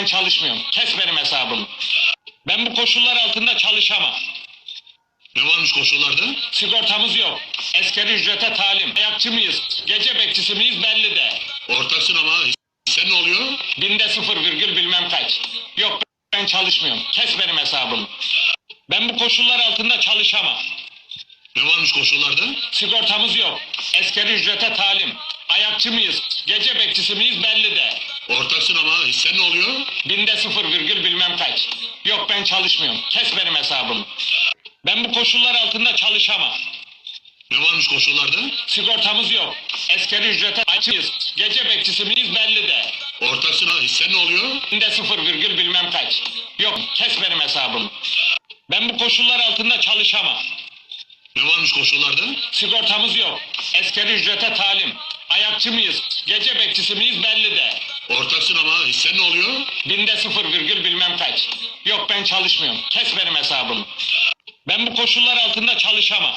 ben çalışmıyorum. Kes benim hesabımı. Ben bu koşullar altında çalışamam. Ne varmış koşullarda? Sigortamız yok. Eskeri ücrete talim. Ayakçı mıyız? Gece bekçisi miyiz belli de. Ortaksın ama sen ne oluyor? Binde sıfır virgül bilmem kaç. Yok ben çalışmıyorum. Kes benim hesabımı. Ben bu koşullar altında çalışamam. Ne varmış koşullarda? Sigortamız yok. Eskeri ücrete talim. Ayakçı mıyız? Gece bekçisi miyiz belli de. Ortaksın ama sen ne oluyor? Binde sıfır virgül bilmem kaç. Yok ben çalışmıyorum. Kes benim hesabımı. Ben bu koşullar altında çalışamam. Ne varmış koşullarda? Sigortamız yok. Eskeri ücrete açıyız. Gece bekçisi miyiz belli de. Ortaksın ama sen ne oluyor? Binde sıfır virgül bilmem kaç. Yok kes benim hesabımı. Ben bu koşullar altında çalışamam. Ne varmış koşullarda? Sigortamız yok. Eskeri ücrete talim. Ayakçı mıyız? Gece bekçisi miyiz belli de. Ortaksın ama sen ne oluyor? Binde sıfır virgül bilmem kaç. Yok ben çalışmıyorum. Kes benim hesabımı. Ben bu koşullar altında çalışamam.